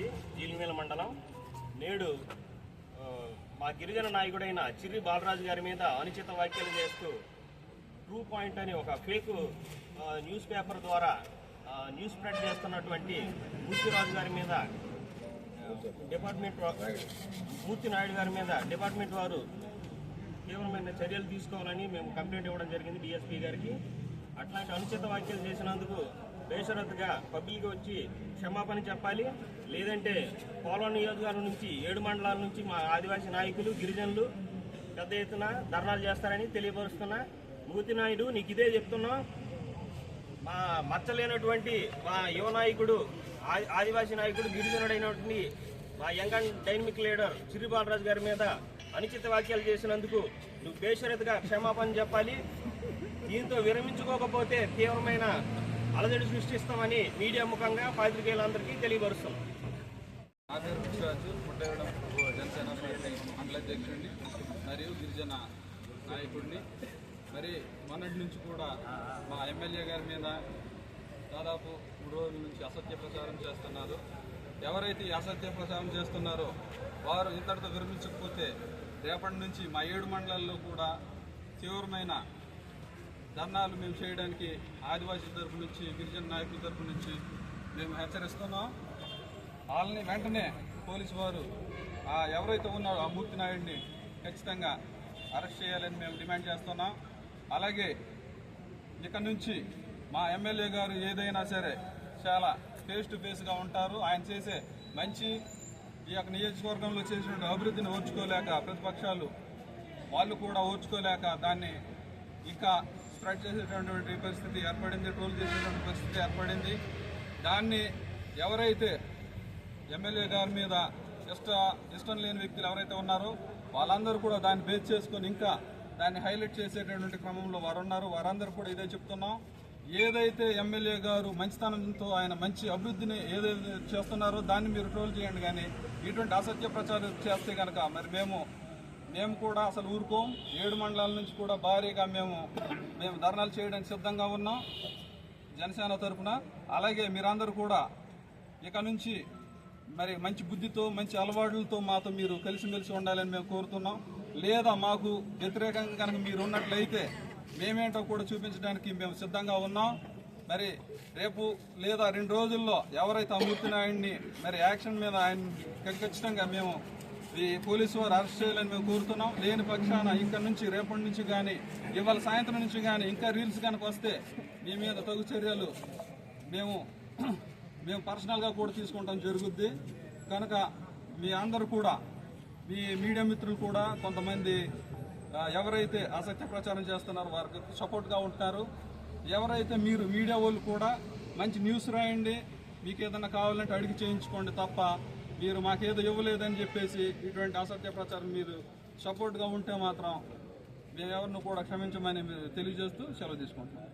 మాది జీలిమేల మండలం నేడు మా గిరిజన నాయకుడైన చిర్రి బాలరాజు గారి మీద అనుచిత వ్యాఖ్యలు చేస్తూ ట్రూ పాయింట్ అని ఒక ఫేక్ న్యూస్ పేపర్ ద్వారా న్యూస్ స్ప్రెడ్ చేస్తున్నటువంటి మూర్తిరాజు గారి మీద డిపార్ట్మెంట్ మూర్తి నాయుడు గారి మీద డిపార్ట్మెంట్ వారు తీవ్రమైన చర్యలు తీసుకోవాలని మేము కంప్లైంట్ ఇవ్వడం జరిగింది డిఎస్పీ గారికి. అట్లాంటి అనుచిత వ్యాఖ్యలు చేసినందుకు బేషరత్తుగా పబ్లిక్ వచ్చి క్షమాపణ చెప్పాలి. లేదంటే పోలవరం నియోజకవర్గం నుంచి ఏడు మండలాల నుంచి మా ఆదివాసీ నాయకులు గిరిజనులు పెద్ద ఎత్తున ధర్నాలు చేస్తారని తెలియపరుస్తున్నా. మూతి నాయుడు నీకు ఇదే చెప్తున్నా. మా మచ్చలేనటువంటి మా యువ నాయకుడు ఆదివాసీ నాయకుడు గిరిజనుడైనటువంటి మా young and dynamic leader Chiru Balaraju గారి మీద అనుచిత వ్యాఖ్యలు చేసినందుకు నువ్వు బేషరతుగా క్షమాపణ చెప్పాలి. దీంతో విరమించుకోకపోతే తీవ్రమైన అలజడి సృష్టిస్తామని మీడియా ముఖంగా పాత్రికేయులందరికీ తెలియపరుస్తున్నాం నా పేరు కృష్ణరాజు పుట్టగడం జనసేన పార్టీ మండల మరియు గిరిజన నాయకుడిని. మరి మొన్నటి నుంచి కూడా మా ఎమ్మెల్యే గారి మీద దాదాపు మూడు రోజుల నుంచి అసత్య ప్రచారం చేస్తున్నారు. ఎవరైతే అసత్య ప్రచారం చేస్తున్నారో వారు ఇంతటితో విరమించకపోతే రేపటి నుంచి మా ఏడు మండలాల్లో కూడా తీవ్రమైన ధర్నాలు మేము చేయడానికి ఆదివాసీ తరఫు నుంచి గిరిజన నాయకుల తరఫు నుంచి మేము హెచ్చరిస్తున్నాం. వాళ్ళని వెంటనే పోలీసు వారు ఎవరైతే ఉన్నారో ఆ మూర్తి నాయుడిని ఖచ్చితంగా అరెస్ట్ చేయాలని మేము డిమాండ్ చేస్తున్నాం. అలాగే ఇక నుంచి మా ఎమ్మెల్యే గారు ఏదైనా సరే చాలా ఫేస్ టు ఫేస్గా ఉంటారు. ఆయన చేసే మంచి ఈ యొక్క నియోజకవర్గంలో చేసినటువంటి అభివృద్ధిని ఓర్చుకోలేక ప్రతిపక్షాలు వాళ్ళు కూడా ఓర్చుకోలేక దాన్ని ఇంకా స్ప్రెడ్ చేసేటటువంటి పరిస్థితి ఏర్పడింది ట్రోల్ చేసేటువంటి పరిస్థితి ఏర్పడింది. దాన్ని ఎవరైతే ఎమ్మెల్యే గారి మీద ఇష్ట ఇష్టం లేని వ్యక్తులు ఎవరైతే ఉన్నారో వాళ్ళందరూ కూడా దాన్ని బేస్ చేసుకొని ఇంకా దాన్ని హైలైట్ చేసేటటువంటి క్రమంలో వారు ఉన్నారు వారందరూ కూడా ఇదే చెప్తున్నాం. ఏదైతే ఎమ్మెల్యే గారు మంచితనంతో ఆయన మంచి అభివృద్ధిని ఏదైతే చేస్తున్నారో దాన్ని మీరు ట్రోల్ చేయండి కానీ ఇటువంటి అసత్య ప్రచారం చేస్తే కనుక మరి మేము మేము కూడా అసలు ఊరుకోం. ఏడు మండలాల నుంచి కూడా భారీగా మేము మేము ధర్నాలు చేయడానికి సిద్ధంగా ఉన్నాం జనసేన తరఫున. అలాగే మీరందరూ కూడా ఇక నుంచి మరి మంచి బుద్ధితో మంచి అలవాట్లతో మాతో మీరు కలిసిమెలిసి ఉండాలని మేము కోరుతున్నాం. లేదా మాకు వ్యతిరేకంగా కనుక మీరు ఉన్నట్లయితే మేమేంటో కూడా చూపించడానికి మేము సిద్ధంగా ఉన్నాం. మరి రేపు లేదా రెండు రోజుల్లో ఎవరైతే ఆ మరి యాక్షన్ మీద ఆయన ఖచ్చితంగా మేము ఈ పోలీసు వారు అరెస్ట్ చేయాలని మేము కోరుతున్నాం. లేని పక్షాన ఇక్కడ నుంచి రేపటి నుంచి కానీ ఇవాళ సాయంత్రం నుంచి కానీ ఇంకా రీల్స్ కనుక వస్తే మీ మీద తగు చర్యలు మేము మేము పర్సనల్గా కూడా తీసుకుంటాం జరుగుద్ది. కనుక మీ అందరూ కూడా మీ మీడియా మిత్రులు కూడా కొంతమంది ఎవరైతే అసత్య ప్రచారం చేస్తున్నారో వారికి సపోర్ట్గా ఉంటున్నారు ఎవరైతే మీరు మీడియా వాళ్ళు కూడా మంచి న్యూస్ రాయండి. మీకు ఏదైనా కావాలంటే అడిగి చేయించుకోండి తప్ప మీరు మాకేదో ఇవ్వలేదని చెప్పేసి ఇటువంటి అసత్య ప్రచారం మీరు సపోర్ట్గా ఉంటే మాత్రం మేమెవరిని కూడా క్షమించమని తెలియజేస్తూ సెలవు తీసుకుంటున్నాం.